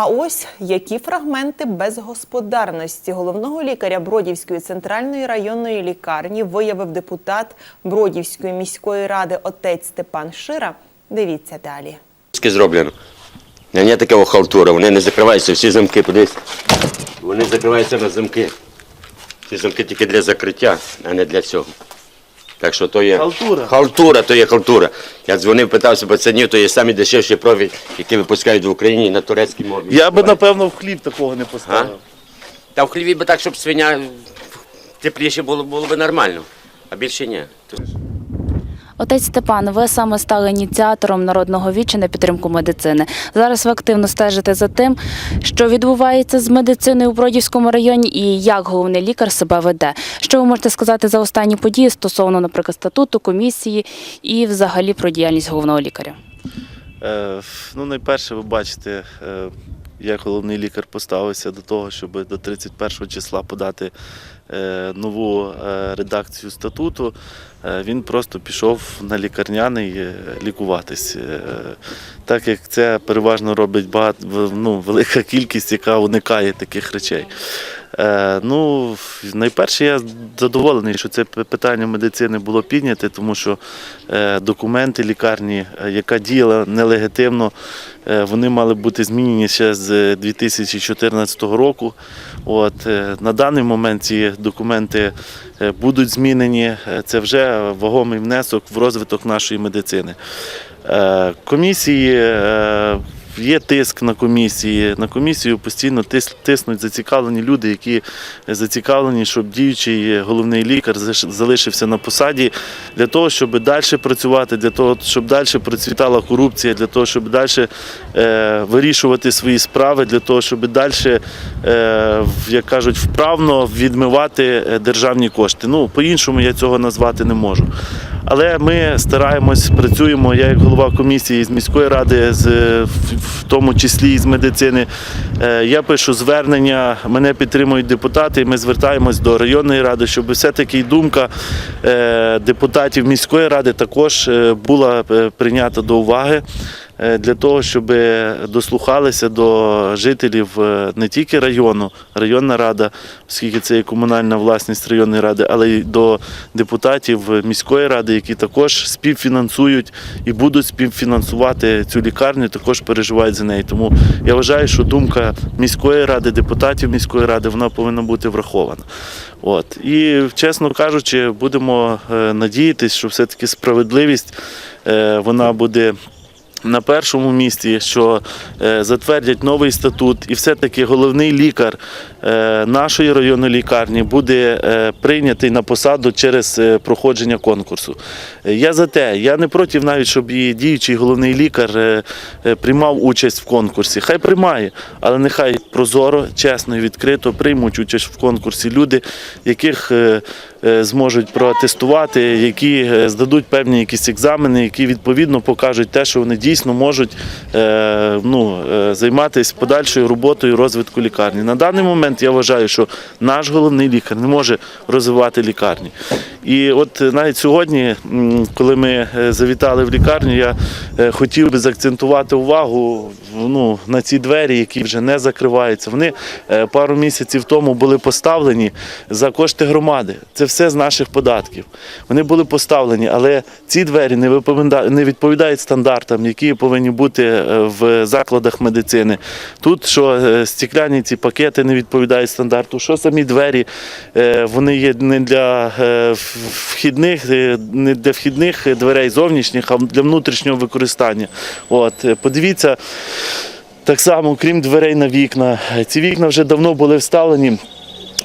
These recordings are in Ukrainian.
А ось які фрагменти безгосподарності головного лікаря Бродівської центральної районної лікарні виявив депутат Бродівської міської ради отець Степан Шира. Дивіться далі. Зроблено. Не така халтура, вони не закриваються, всі замки, подивись. Вони закриваються на замки. Ці замки тільки для закриття, а не для всього. Так що то є. Халтура. Халтура, то є халтура. Я дзвонив, питався пацанів, то є самі дешевші профіль, які випускають в Україні на турецькій мові. Я би, напевно, в хліб такого не поставив. Та в хліві би так, щоб свиня тепліше було, було б нормально, а більше ні. Отець Степан, ви саме стали ініціатором народного віча на підтримку медицини. Зараз ви активно стежите за тим, що відбувається з медициною у Бродівському районі і як головний лікар себе веде. Що ви можете сказати за останні події стосовно, наприклад, статуту, комісії і взагалі про діяльність головного лікаря? Е, ну, найперше, ви бачите, е, як головний лікар поставився до того, щоб до 31 числа подати е, нову е, редакцію статуту. Е, він просто пішов на лікарняний лікуватись. Так як це переважно робить багато, ну, велика кількість, яка уникає таких речей. Е, ну, найперше, я задоволений, що це питання медицини було підняте, тому що е, документи лікарні, е, яка діяла нелегітимно, вони мали бути змінені ще з 2014 року. От, на даний момент ці документи будуть змінені. Це вже вагомий внесок в розвиток нашої медицини. Комісії є тиск на комісії. На комісію постійно тис- тиснуть зацікавлені люди, які зацікавлені, щоб діючий головний лікар залишився на посаді для того, щоб далі працювати, для того, щоб далі процвітала корупція, для того, щоб далі е, вирішувати свої справи, для того, щоб далі, е, як кажуть, вправно відмивати е, державні кошти. Ну, по-іншому я цього назвати не можу. Але ми стараємось, працюємо. Я як голова комісії з міської ради, з, в, тому числі і з медицини. Е, Я пишу звернення, мене підтримують депутати. і Ми звертаємось до районної ради, щоб все-таки думка е, депутатів міської ради також е, була прийнята до уваги. Е, Для того, щоб дослухалися до жителів е, не тільки району, районна рада, оскільки це є комунальна власність районної ради, але й до депутатів міської ради, які також співфінансують і будуть співфінансувати цю лікарню, також переживають за неї. Тому я вважаю, що думка міської ради, депутатів міської ради, вона повинна бути врахована. От. І, чесно кажучи, будемо е, надіятися, що все-таки справедливість е, вона буде на першому місці, що е, затвердять новий статут, і все-таки головний лікар е, нашої районної лікарні буде е, прийнятий на посаду через проходження конкурсу. Я за те, я не проти навіть, щоб і діючий головний лікар приймав участь в конкурсі. Хай приймає, але нехай прозоро, чесно і відкрито приймуть участь в конкурсі люди, яких зможуть протестувати, які здадуть певні якісь екзамени, які відповідно покажуть те, що вони дійсно можуть е, ну, е, займатися подальшою роботою розвитку лікарні. На даний момент я вважаю, що наш головний лікар не може розвивати лікарні. І от е, навіть сьогодні, коли ми е, завітали в лікарню, я е, хотів би заакцентувати увагу ну, на ці двері, які вже не закриваються. Вони пару місяців тому були поставлені за кошти громади. Це все з наших податків. Вони були поставлені, але ці двері не відповіда- відповідають стандартам, які повинні бути в закладах медицини. Тут що стекляні ці пакети не відповідають стандарту, що самі двері вони є не для вхідних, е, не для вхідних дверей зовнішніх, а для внутрішнього використання. От е, подивіться. Так само, крім дверей на вікна, ці вікна вже давно були вставлені.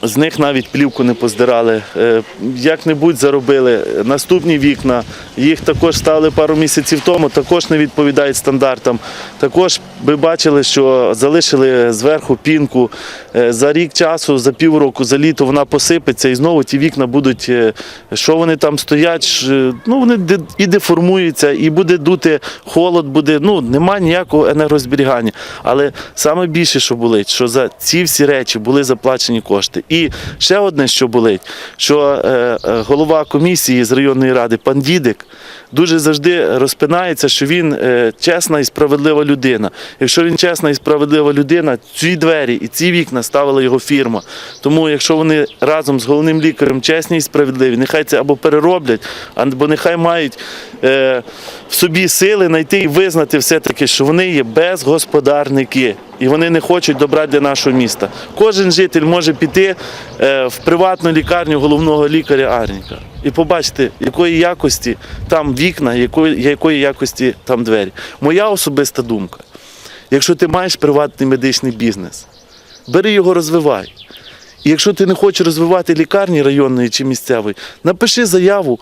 З них навіть плівку не поздирали. Е, Як-небудь заробили. Наступні вікна, їх також стали пару місяців тому, також не відповідають стандартам. Також ви бачили, що залишили зверху пінку. Е, За рік часу, за півроку, за літо вона посипеться і знову ті вікна будуть, е, що вони там стоять, ну вони і деформуються, і буде дути холод, буде, ну немає ніякого енергозберігання. Але саме більше, що болить, що за ці всі речі були заплачені кошти. І ще одне, що болить, що е, е, голова комісії з районної ради, пан Дідик, дуже завжди розпинається, що він е, чесна і справедлива людина. Якщо він чесна і справедлива людина, ці двері і ці вікна ставила його фірма. Тому, якщо вони разом з головним лікарем чесні і справедливі, нехай це або перероблять, або нехай мають е, в собі сили знайти і визнати все-таки, що вони є безгосподарники. І вони не хочуть добра для нашого міста. Кожен житель може піти е, в приватну лікарню головного лікаря Арніка і побачити, якої якості там вікна, якої, якої якості там двері. Моя особиста думка. Якщо ти маєш приватний медичний бізнес, бери його розвивай. І якщо ти не хочеш розвивати лікарні районної чи місцевої, напиши заяву,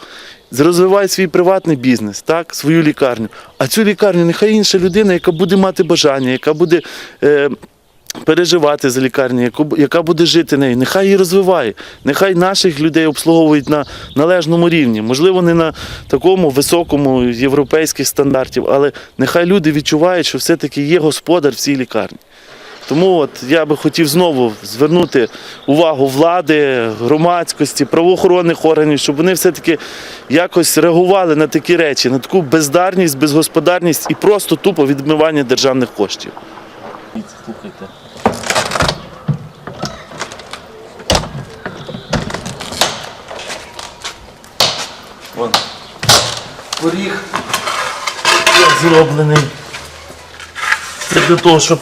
розвивай свій приватний бізнес, так, свою лікарню. А цю лікарню нехай інша людина, яка буде мати бажання, яка буде. Е, Переживати за лікарню, яка буде жити нею, нехай її розвиває, нехай наших людей обслуговують на належному рівні, можливо, не на такому високому європейських стандартів, але нехай люди відчувають, що все-таки є господар в цій лікарні. Тому от я би хотів знову звернути увагу влади, громадськості, правоохоронних органів, щоб вони все-таки якось реагували на такі речі, на таку бездарність, безгосподарність і просто тупо відмивання державних коштів. Слухайте. Вон. Поріг як зроблений. Це для того, щоб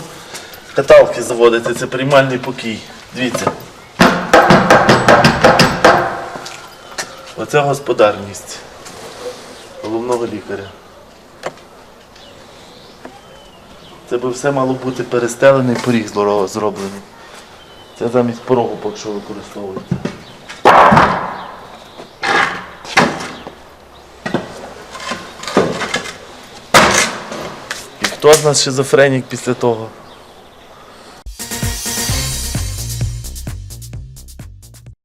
каталки заводити, це приймальний покій. Дивіться. Оце господарність головного лікаря. Це би все мало бути перестелений поріг зроблений. Це замість порогу поки що використовується. Хто з нас шизофренік після того?